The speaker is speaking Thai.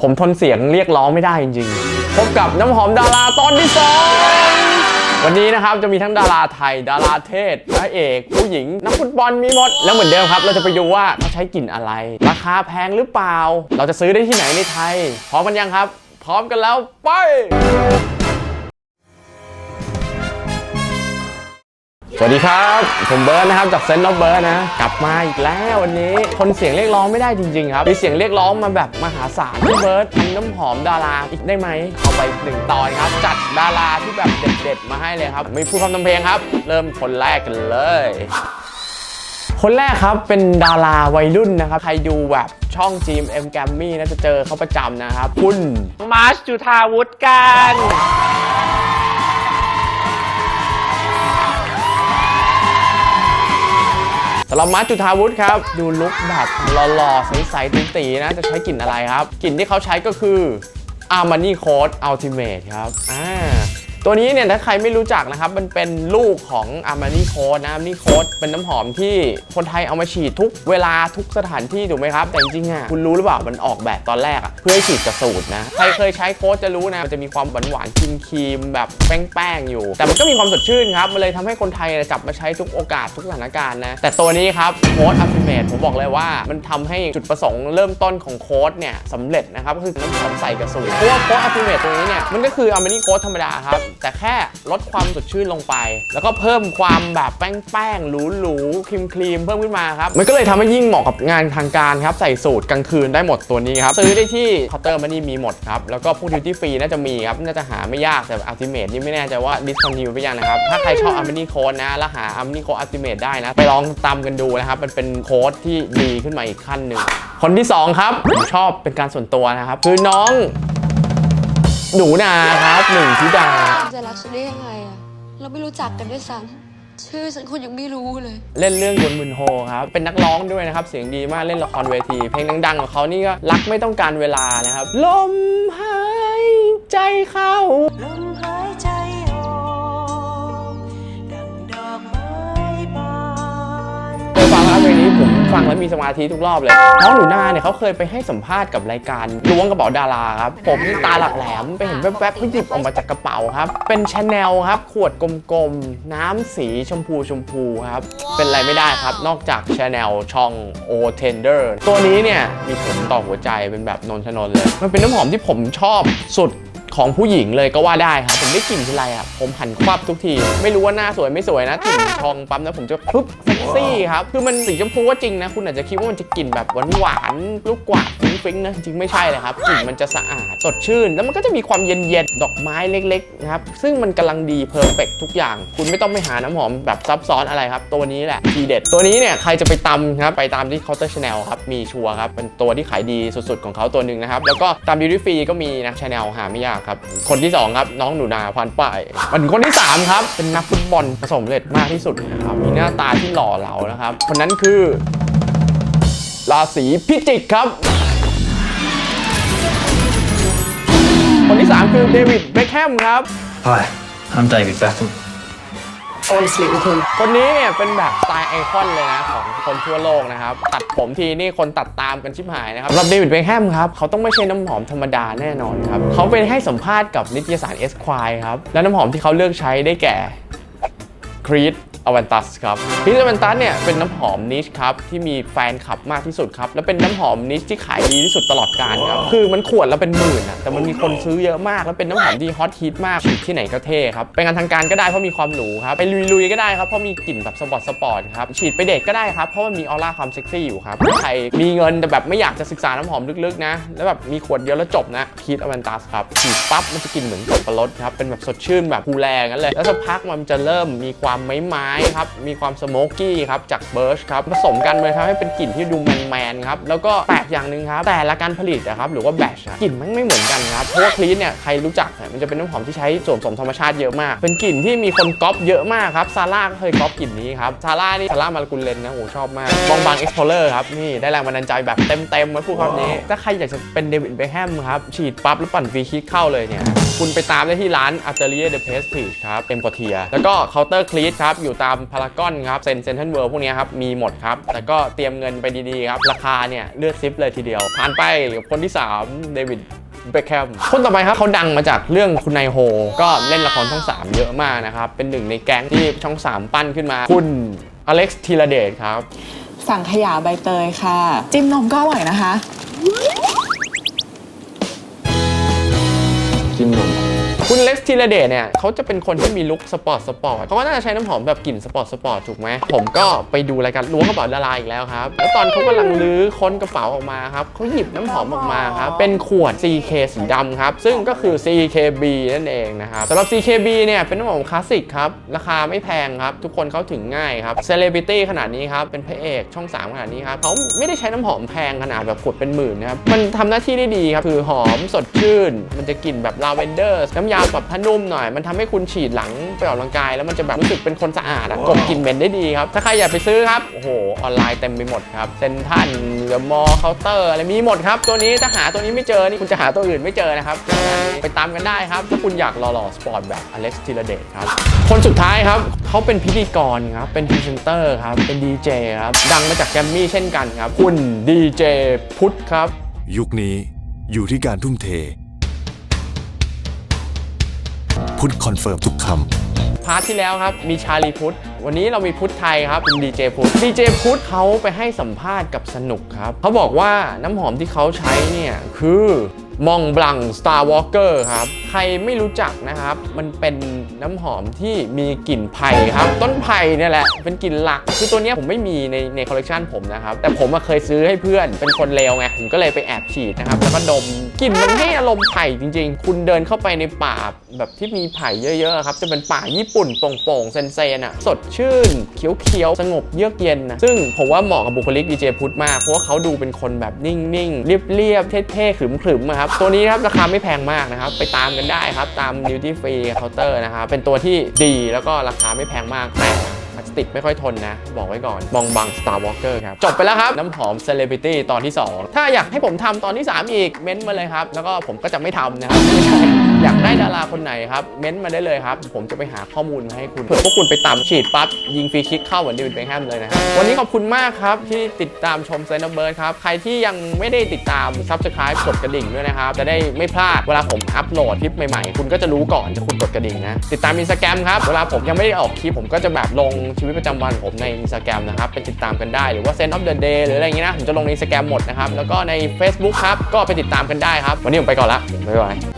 ผมทนเสียงเรียกร้องไม่ได้จริงๆ พบกับน้ำหอมดาราตอนที่สองวันนี้นะครับจะมีทั้งดาราไทย ดาราเทศพระเอก ผู้หญิง นักฟุตบอลมีหมด แล้วเหมือนเดิมครับ เราจะไปดูว่าเขาใช้กลิ่นอะไร ราคาแพงหรือเปล่า เราจะซื้อได้ที่ไหนในไทย พร้อมกันยังครับ พร้อมกันแล้วไป สวัสดีครับ ผมเบิร์ดนะครับจากเซนต์นอเบิร์ดนะ กลับมาอีกแล้ววันนี้ทนเสียงเรียกร้องไม่ได้จริง ๆ ครับมีเสียงเรียกร้องมาแบบมหาศาลพี่เบิร์ดทำน้ำหอมดาราอีกได้ไหมเอาไปหนึ่งตอนครับ จัดดาราที่แบบเด็ดๆ มาให้เลยครับ ไม่พูดคำทำเพลงครับ เริ่มคนแรกกันเลยคนแรกครับเป็นดาราวัยรุ่นนะครับ ใครดูแบบช่อง GMM g a m m y น่าจะเจอเขาประจำนะครับ คุณมาร์ชจุธาวุฒิกัน สำหรับมัดจุธาวุฒิครับ ดูลุคแบบหล่อๆ ใสๆตีๆนะ จะใช้กลิ่นอะไรครับ กลิ่นที่เขาใช้ก็คืออาร์มานี่โค้ดอัลติเมทครับอ่า ตัวนี้เนี่ยถ้าใครไม่รู้จักนะครับ มันเป็นลูกของ Armani Code นะ Armani Code เป็นน้ำหอมที่คนไทยเอามาฉีดทุกเวลาทุกสถานที่ถูกไหมครับ แต่จริงๆอะคุณรู้หรือเปล่ามันออกแบบตอนแรกอะเพื่อให้ฉีดกระสูดนะ ใครเคยใช้โค้ดจะรู้นะมันจะมีความหวานหวานๆครีมแบบแป้งๆอยู่ แต่มันก็มีความสดชื่นครับมันเลยทำให้คนไทยจับมาใช้ทุกโอกาสทุกสถานการณ์นะแต่ตัวนี้ครับโค้ดอัลติเมทผมบอกเลยว่า มันทำให้จุดประสงค์เริ่มต้นของโค้ดเนี่ยสำเร็จนะครับก็คือน้ำหอมใส่กระสุนเพราะว่าโค้ดอัลติเมทตัวนี้เนี่ยมันก็คืออาร์มานี่โค้ดธรรมดาครับแต่แค่ลดความสดชื่นลงไป แล้วก็เพิ่มความแบบแป้งๆหรูๆครีมครีมๆเพิ่มขึ้นมาครับ มันก็เลยทำให้ยิ่งเหมาะกับงานทางการครับ ใส่สูตรกลางคืนได้หมดตัวนี้ครับ ซื้อได้ที่เคาน์เตอร์มันนี่มีหมดครับ แล้วก็พวกดิวตี้ฟรีน่าจะมีครับ น่าจะหาไม่ยากแต่อัลติเมทนี่ไม่แน่ใจว่าดิสคอน n ิวไปยังนะครับ ถ้าใครชอบอัลติเมทโค้ดนะ แล้วหาอัลติเมทโค้ดอัลติเมทได้นะ ไปลองตามกันดูนะครับ มันเป็นโค้ดที่ดีขึ้นมาอีกขั้นหนึ่งคนที่สองครับผมชอบเป็นการส่วนตัวนะครับคือน้อง หนูนาครับหนึ่งธิดาคุณจะรักฉันได้ยังไงอะเราไม่รู้จักกันด้วยซ้ำชื่อฉันคุณยังไม่รู้เลย เล่นเรื่องยนต์มืนโฮครับ เป็นนักร้องด้วยนะครับ เสียงดีมาก เล่นละครเวที เพลงดังๆของเขานี่ก็รักไม่ต้องการเวลานะครับ ลมหายใจเข้า ลม ฟังแล้วมีสมาธิทุกรอบเลยน้องหนูนาเนี่ยเขาเคยไปให้สัมภาษณ์กับรายการล้วงกระเป๋าดาราครับ ผมนี่ตาหลักแหลมไปเห็นแวบๆเขาหยิบออกมาจากกระเป๋าครับ เป็นชาแนลครับ ขวดกลมๆ น้ำสีชมพูชมพูครับ เป็นอะไรไม่ได้ครับ นอกจากชาแนลช่อง O Tender ตัวนี้เนี่ยมีผลต่อหัวใจเป็นแบบนนทนนเลย มันเป็นน้ำหอมที่ผมชอบสุด ของผู้หญิงเลยก็ว่าได้ครับ ผมได้กลิ่นทีไรอะผมหันควับทุกที ไม่รู้ว่าหน้าสวยไม่สวยนะกลิ่นชองปั๊มนะผมจะปึ๊บเซ็กซี่ครับ คือมันสีชมพูก็จริงนะ คุณอาจจะคิดว่ามันจะกลิ่นแบบหวานหวานๆลูกกวาดฟิ้งฟิ้งๆนะจริงไม่ใช่เลยครับกลิ่นมันจะสะอาดสดชื่น แล้วมันก็จะมีความเย็นๆดอกไม้เล็กๆนะครับซึ่งมันกำลังดีเพอร์เฟกทุกอย่าง คุณไม่ต้องไปหาน้ำหอมแบบซับซ้อนอะไรครับ ตัวนี้แหละทีเด็ด ตัวนี้เนี่ยใครจะไปตำครับไปตามที่เคาน์เตอร์ชาแนลครับมีชัวร์ครับเป็นตัวที่ขายดีสุดๆของเขาตัวหนึ่งนะครับแล้วก็ตามบิวตี้ฟรีก็มีนะชาแนลหาไม่ยากครับ คนที่สองครับน้องหนูนาพันป้ายมาถึงคนที่สามครับ เป็นนักฟุตบอลประสบความเร็จมากที่สุดนะครับมีหน้าตาที่หล่อเหลานะครับ คนนั้นคือ ราศีพิจิกครับ คนที่ 3 คือเดวิดเบคแฮมครับ Hi, I'm David Beckham. โอนสิคนนี้เนี่ยเป็นแบบสไตล์ไอคอนเลยนะของคนทั่วโลกนะครับ ตัดผมทีนี่คนตัดตามกันชิบหายนะครับสำหรับเดวิดเบคแฮมครับ เขาต้องไม่ใช่น้ำหอมธรรมดาแน่นอนครับ เขาไปให้สัมภาษณ์กับนิตยสารเอสควายครับ และน้ำหอมที่เขาเลือกใช้ได้แก่ครีด อวันตัสครับครีดอวันตัสเนี่ยเป็นน้ำหอมนิชครับที่มีแฟนคลับมากที่สุดครับและเป็นน้ำหอมนิชที่ขายดีที่สุดตลอดกาลครับคือมันขวดแล้วเป็นหมื่นอะแต่มันมีคนซื้อเยอะมาก แล้วเป็นน้ำหอมที่ฮอตฮิตมากฉีดที่ไหนก็เท่ครับเป็นงานทางการก็ได้เพราะมีความหรูครับไปลุยๆก็ได้ครับเพราะมีกลิ่นแบบสปอร์ตสปอร์ตครับฉีดไปเด็กก็ได้ครับเพราะมันมีออร่าความเซ็กซี่อยู่ครับใครมีเงินแต่แบบไม่อยากจะศึกษาน้ำหอมลึกๆนะแล้วแบบมีขวดเดียวแล้วจบนะคิดอวันตัสครับฉีดปั๊บมันจะกลิ่นเหมือนสับปะรดครับเป็นแบบสดชื่นแบบภูแรงงั้นเลยแล้วสักพักมันจะเริ่มมีความไม้ไม้ๆครับ มีความสโมกกี้ครับ จากเบิร์ชครับ ผสมกันเลยทำให้เป็นกลิ่นที่ดูแมนๆครับ แล้วก็แปลก อย่างหนึ่งครับ แต่ละการผลิตนะครับหรือว่าแบชกลิ่นมันไม่เหมือนกันครับเพราะว่าคลีนเนี่ยใครรู้จักเนี่ยมันจะเป็นน้ำหอมที่ใช้ส่วนผสมธรรมชาติเยอะมาก เป็นกลิ่นที่มีคนก๊อปเยอะมากครับซาร่าก็เคยก๊อปกลิ่นนี้ครับซาร่านี่ซาร่ามาลกุลเลนนะโหชอบมากบองบางเอ็กซ์พอร์เลอร์ครับนี่ได้แรงบันดาลใจแบบเต็มๆมาพูดคำนี้ ถ้าใครอยากจะเป็นเดวิดเบคแฮมครับฉีดปั๊บแล้วปั่นฟรีคิกเข้าเลยเนี่ยคุณไปตามได้ที่ร้าน Atelier de Prestige ครับเอ็มกอเทียแล้วก็เคาน์เตอร์คลีทครับอยู่ตามพารากอนครับเซนเซนทันเวิร์พวกนี้ครับมีหมดครับแต่ก็เตรียมเงินไปดีๆครับราคาเนี่ยเลือดซิปเลยทีเดียว ผ่านไปคนที่ 3 เดวิดเบคแฮมคนต่อไปครับเขาดังมาจากเรื่องคุณนายโฮ ก็เล่นละครช่อง 3 เยอะมากนะครับ เป็นหนึ่งในแก๊งที่ช่อง 3 ปั้นขึ้นมา คุณอเล็กซ์ธีรเดชครับ สั่งขยะใบเตยค่ะ จิ้มนมก็อร่อยนะคะ จิ้มนม คุณเล็กซ์ธีรเดชเนี่ยเขาจะเป็นคนที่มีลุคสปอร์ตสปอร์ตเขาก็น่าจะใช้น้ำหอมแบบกลิ่นสปอร์ตสปอร์ตถูกไหมผมก็ไปดูรายการล้วงกระเป๋าดาราอีกแล้วครับ แล้วตอนเขากำลังลื้อค้นกระเป๋าออกมาครับเขาหยิบน้ำหอมออกมาครับ เป็นขวด CK สีดำครับ ซึ่งก็คือ CKB นั่นเองนะครับสำหรับ CKB เนี่ยเป็นน้ำหอมคลาสสิกครับ ราคาไม่แพงครับ ทุกคนเข้าถึงง่ายครับเซเลบริตี้ขนาดนี้ครับ เป็นพระเอกช่อง 3 ขนาดนี้ครับเขาไม่ได้ใช้น้ำหอมแพงขนาดแบบขวดเป็นหมื่นนะครับ มันทำหน้าที่ได้ดีครับ คือหอมสดชื่น มันจะกลิ่นแบบลาเวนเดอร์ น้ำยาปรับผ้านุ่มหน่อย มันทำให้คุณฉีดหลังไปออกกำลังกายแล้วมันจะแบบรู้สึกเป็นคนสะอาดอะกลบกลิ่นเหม็นได้ดีครับ ถ้าใครอยากไปซื้อครับ โอ้โห ออนไลน์เต็มไปหมดครับเซนทันเดอะมอลล์เคาน์เตอร์อะไรมีหมดครับ ตัวนี้ถ้าหาตัวนี้ไม่เจอนี่คุณจะหาตัวอื่นไม่เจอนะครับ ไปตามกันได้ครับ ถ้าคุณอยากหล่อๆสปอร์ตแบบอเล็กซ์ธีรเดชครับ คนสุดท้ายครับเขาเป็นพิธีกรครับ เป็นพรีเซนเตอร์ครับ เป็นดีเจครับ ดังมาจากแกรมมี่เช่นกันครับ คุณดีเจพุทธครับ ยุคนี้อยู่ที่การทุ่มเท พุทธคอนเฟิร์มทุกคำพาร์ทที่แล้วครับมีชาลีพุทธวันนี้เรามีพุทธไทยครับเป็นดีเจพุทธดีเจพุทธเขาไปให้สัมภาษณ์กับสนุกครับเขาบอกว่าน้ำหอมที่เขาใช้เนี่ยคือ มองบลัง Star Walker ครับ ใครไม่รู้จักนะครับ มันเป็นน้ำหอมที่มีกลิ่นไผ่ครับ ต้นไผ่เนี่ยแหละ เป็นกลิ่นหลัก คือตัวเนี้ยผมไม่มีในในคอลเลกชันผมนะครับ แต่ผมเคยซื้อให้เพื่อน เป็นคนเลวไง ผมก็เลยไปแอบฉีดนะครับ แล้วก็ดม กลิ่นมันให้อารมณ์ไผ่จริง ๆ คุณเดินเข้าไปในป่าแบบที่มีไผ่เยอะๆครับ จะเป็นป่าญี่ปุ่นโปร่งๆเซนๆอะ สดชื่น เขียวๆ สงบเยือกเย็นนะ ซึ่งผมว่าเหมาะกับบุคลิกดีเจพุทธมาก เพราะว่าเขาดูเป็นคนแบบนิ่งๆ เรียบๆ เท่ๆ ขรึมๆอะครับตัวนี้ครับราคาไม่แพงมากนะครับ ไปตามกันได้ครับ ตาม Duty Free Counter นะครับ เป็นตัวที่ดีแล้วก็ราคาไม่แพงมากแต่พลาสติกไม่ค่อยทนนะ บอกไว้ก่อนบองบัง Star Walker ครับ จบไปแล้วครับ น้ำหอม Celebrity ตอนที่ 2 ถ้าอยากให้ผมทำตอนที่ 3 อีก เม้นต์มาเลยครับ แล้วก็ผมก็จะไม่ทำนะครับไม่ใช่ อยากได้ดาราคนไหนครับ เม้นต์มาได้เลยครับ ผมจะไปหาข้อมูลมาให้คุณเผื่อพวกคุณไปตามฉีดปั๊บ ยิงฟรีคิกเข้าเหมือนเดวิดเบคแฮมเลยนะครับ วันนี้ขอบคุณมากครับ ที่ติดตามชมเซนเบิร์ดครับ ใครที่ยังไม่ได้ติดตาม Subscribe กดกระดิ่งด้วยนะครับ จะได้ไม่พลาดเวลาผมอัปโหลดคลิปใหม่ๆ คุณก็จะรู้ก่อนจะคุณกดกระดิ่งนะติดตามอินสตาแกรมครับเวลาผมยังไม่ได้ออกคลิปผมก็จะแบบลงชีวิตประจำวันผมในอินสตาแกรมนะครับเป็นติดตามกันได้หรือว่า Sense of the Day หรืออะไรอย่างงี้นะผมจะลงในอินสตาแกรมหมดนะครับแล้วก็ใน Facebook ครับก็ไปติดตามกันได้ครับ วันนี้ผมไปก่อนละบ๊ายบาย